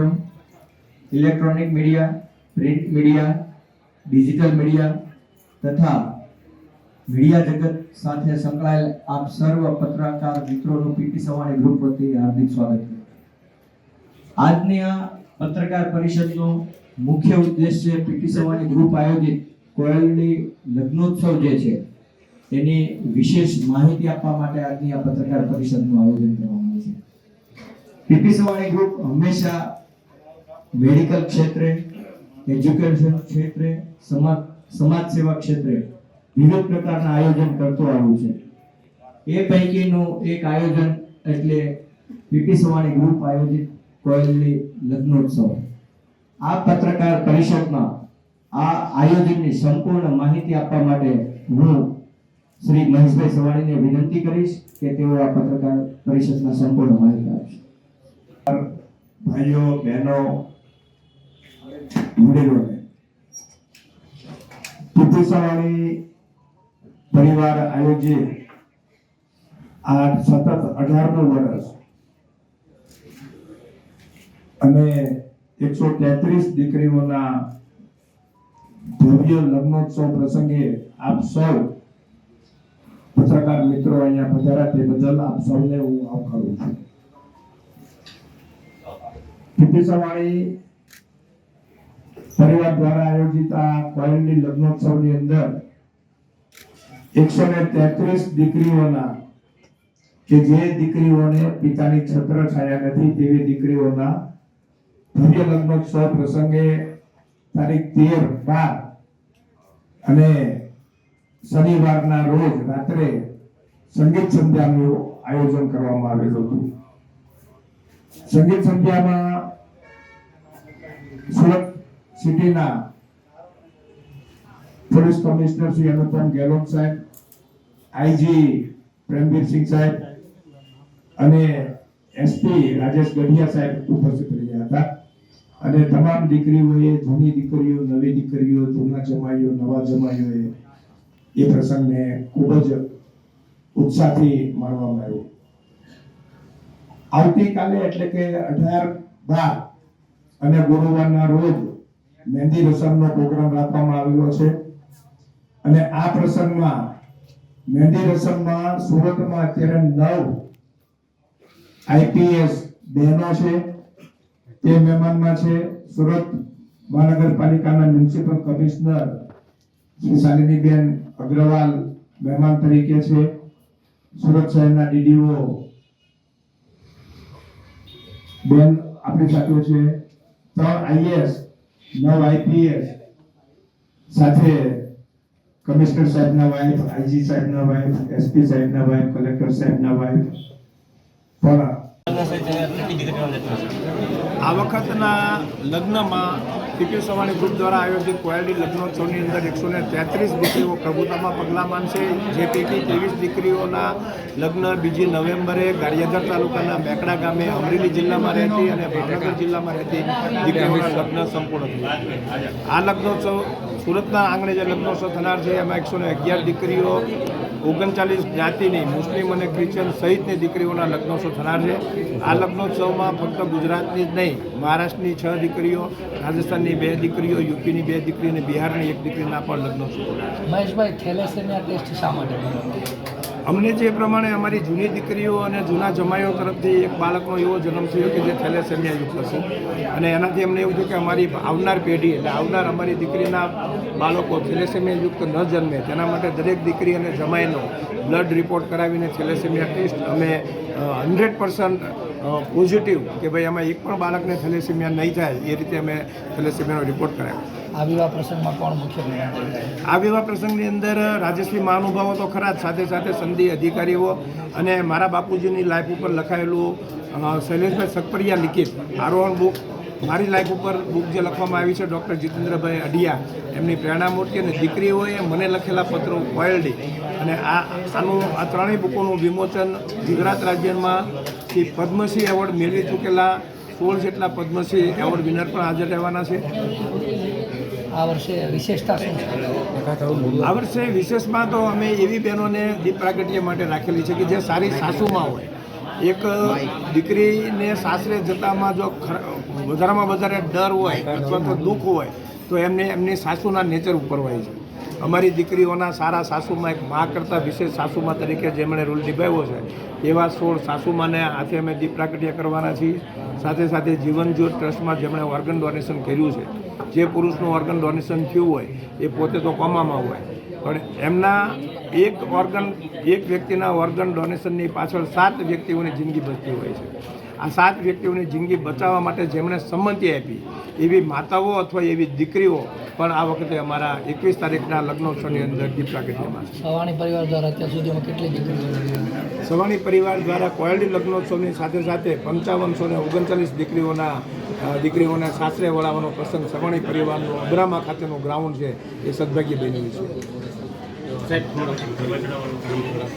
Electron, electronic media, print media, digital media તથા media જગત સાથે સંકળાયેલ આપ સર્વ પત્રકાર મિત્રોનું પીટી સવાણી ગ્રુપ વતી હાર્દિક સ્વાગત છે. આજની આ પત્રકાર પરિષદનો મુખ્ય ઉદ્દેશ્ય પીટી સવાણી ગ્રુપ આયોજિત કોયલની લગ્નોત્સવ જે છે, એની વિશેષ માહિતી આપવા માટે આજની આ પત્રકાર પરિષદનું આયોજન કરવામાં આવ્યું છે. પીપી સવાણી ગ્રુપ હંમેશા મેડિકલ ક્ષેત્રે, એજ્યુકેશન ક્ષેત્રે, સમાજ સમાજ સેવા ક્ષેત્રે વિવિધ પ્રકારના આયોજન કરતો આવ્યું છે. એ પૈકીનું એક આયોજન એટલે પીપી સવાણી ગ્રુપ આયોજિત કોયલની લગ્નોત્સવ. આ પત્રકાર પરિષદમાં આ આયોજનની સંપૂર્ણ માહિતી આપવા માટે હું શ્રી મહેશભાઈ સવાણીને વિનંતી કરીશ કે તેઓ આ પત્રકાર પરિષદના સંપૂર્ણ માહિતી આપશે. ભાઈઓ, બહેનો વડીલોને પરિવાર આયોજે આ સતત અઢારમું વર્ષ. અને એકસો તેત્રીસ દીકરીઓના ભવ્ય લગ્નોત્સવ પ્રસંગે આપ સૌ પત્રકાર મિત્રો અહીંયા પધાર્યા તે બદલ આપ સૌને હું આવકારું છું. ટીપીસવાણી પરિવાર દ્વારા આયોજિત આ કોયલની લગ્નોત્સવની અંદર એકસો ને તેત્રીસ દીકરીઓના કે જે દીકરીઓને પિતાની છત્ર છાયા નથી તેવી દીકરીઓના ભવ્ય લગ્નોત્સવ પ્રસંગે તારીખ તેર, બાર અને શનિવારના રોજ રાત્રે સંગીત સંધ્યાનું આયોજન કરવામાં આવેલું હતું. સંગીત સંધ્યામાં સુરત સિટીના પોલીસ કમિશનર શ્રી અનુપમ ગેહલોત સાહેબ, આઈજી પ્રેમવીરસિંહ સાહેબ અને એસપી રાજેશ ગઢિયા સાહેબ ઉપસ્થિત રહ્યા હતા. અને તમામ દીકરીઓએ, જૂની દીકરીઓ, નવી દીકરીઓ, જૂના જમાઈઓ, નવા જમાઈઓએ એ પ્રસંગને ખૂબ જ ઉત્સાહથી માણવામાં આવ્યો. આવતીકાલે એટલે કે અઢાર બાર અને ગુરુવારના રોજ મહેંદી રસમનો પ્રોગ્રામ રાખવામાં આવેલો છે. અને આ પ્રસંગમાં મહેંદી રસમમાં સુરતમાં અત્યારે નવ આઈપીએસ બહેનો છે. તે મહેમાનમાં છે. સુરત મહાનગરપાલિકાના મ્યુનિસિપલ કમિશનર શ્રી શાલિનીબેન અગ્રવાલ મહેમાન તરીકે છે. સુરત શહેરના ડીડીઓ બેન આપણી સાથે છે. ત્રણ આઈએસ નવ આઈપીએસ સાથે કમિશનર સાહેબના વાઇફ આઈજી સાહેબના વાઇફ એસપી સાહેબના વાઇફ કલેક્ટર સાહેબના વાઇફ પણ આ વખતના લગ્નમાં ટીપી સવાણી ગ્રુપ દ્વારા આયોજિત કોયડી લગ્નોત્સવની અંદર એકસો ને તેત્રીસ દીકરીઓ પ્રભુતામાં પગલાં માનશે. જે પૈકી ત્રેવીસ દીકરીઓના લગ્ન બીજી નવેમ્બરે ગારિયાધર તાલુકાના મેકડા ગામે અમરેલી જિલ્લામાં રહેતી અને ભાવનગર જિલ્લામાં રહેતી દીકરીઓના લગ્ન સંપૂર્ણ થયા. આ લગ્નોત્સવ સુરતના આંગણે જે લગ્નોત્સવ થનાર છે, એમાં એકસો ને અગિયાર દીકરીઓ ઓગણચાલીસ જ્ઞાતિની મુસ્લિમ અને ક્રિશ્ચન સહિતની દીકરીઓના લગ્નોત્સવ થનાર છે આ લગ્નોત્સવમાં ફક્ત ગુજરાતની જ નહીં, મહારાષ્ટ્રની છ દીકરીઓ, રાજસ્થાનની બે દીકરીઓ, યુપીની બે દીકરી અને બિહારની એક દીકરીના પણ લગ્નોત્સવ મહેશભાઈ, થેલેસેમિયા ટેસ્ટ શા માટે? અમને જે પ્રમાણે અમારી જૂની દીકરીઓ અને જૂના જમાઈઓ તરફથી એક બાળકનો એવો જન્મ થયો કે જે થેલેસેમિયા યુક્ત હશે. અને એનાથી અમને એવું થયું કે અમારી આવનાર પેઢી, એટલે આવનાર અમારી દીકરીના બાળકો થેલેસેમિયા યુક્ત ન જન્મે. તેના માટે દરેક દીકરી અને જમાઈનો બ્લડ રિપોર્ટ કરાવીને થેલેસેમિયા ટેસ્ટ અમે હંડ્રેડ પર્સન્ટ પોઝિટિવ કે ભાઈ આમાં એક પણ બાળકને થેલેસેમિયા નહીં થાય એ રીતે અમે થેલેસેમિયાનો રિપોર્ટ કરાવ્યો આ વિવાહ પ્રસંગમાં કોણ મુખ્ય આ વિવાહ પ્રસંગની અંદર રાજેશ્રી મહાનુભાવો તો ખરા જ સાથે સાથે સંધિ અધિકારીઓ અને મારા બાપુજીની લાઈફ ઉપર લખાયેલું શૈલેષભાઈ સકપરિયા લિખિત આરોહણ બુક મારી લાઈફ ઉપર બુક જે લખવામાં આવી છે ડૉક્ટર જીતેન્દ્રભાઈ અઢિયા એમની પ્રેરણામૂર્તિ અને દીકરીઓએ મને લખેલા પત્રો કોયલડી અને આ આનું આ ત્રણેય બુકોનું વિમોચન ગુજરાત રાજ્યમાં થી પદ્મશ્રી એવોર્ડ મેળવી ચૂકેલા સોળ જેટલા પદ્મશ્રી એવોર્ડ વિનર પણ હાજર રહેવાના છે. આ વર્ષે વિશેષતા શું છે? આ વર્ષે વિશેષમાં તો અમે એવી બહેનોને દીપ પ્રાગટ્ય માટે રાખેલી છે કે જે સારી સાસુમાં હોય. એક દીકરીને સાસરે જતામાં જો વધારેમાં વધારે ડર હોય અથવા તો દુઃખ હોય, તો એમને, એમની સાસુના નેચર ઉપર હોય છે. અમારી દીકરીઓના સારા સાસુમાં એક મા કરતાં વિશેષ સાસુમા તરીકે જેમણે રોલ નિભાવ્યો છે, એવા સોળ સાસુમાને હાથે અમે દીપ પ્રાગટ્ય કરવાના છીએ. સાથે સાથે જીવન જ્યોત ટ્રસ્ટમાં જેમણે ઓર્ગન ડોનેશન કર્યું છે, જે પુરુષનું ઓર્ગન ડોનેશન થયું હોય, એ પોતે તો કોમામાં હોય. પણ એમના એક ઓર્ગન એક વ્યક્તિના ઓર્ગન ડોનેશનની પાછળ સાત વ્યક્તિઓની જિંદગી બચતી હોય છે. આ સાત વ્યક્તિઓની જિંદગી બચાવવા માટે જેમણે સંમતિ આપી એવી માતાઓ અથવા એવી દીકરીઓ પણ આ વખતે અમારા એકવીસ તારીખના લગ્નોત્સવની અંદર દીપ પ્રાગટ્યમાં સવાણી પરિવાર દ્વારા અત્યાર સુધીમાં કેટલી દીકરીઓ સવાણી પરિવાર દ્વારા કોયલડી લગ્નોત્સવની સાથે સાથે પંચાવનસો ને ઓગણચાલીસ દીકરીઓના દીકરીઓને સાસરે વળાવવાનો પ્રસંગ સવાણી પરિવારનું અબ્રામા ખાતેનું ગ્રાઉન્ડ છે એ સદભાગ્ય બન્યું છે. साहेब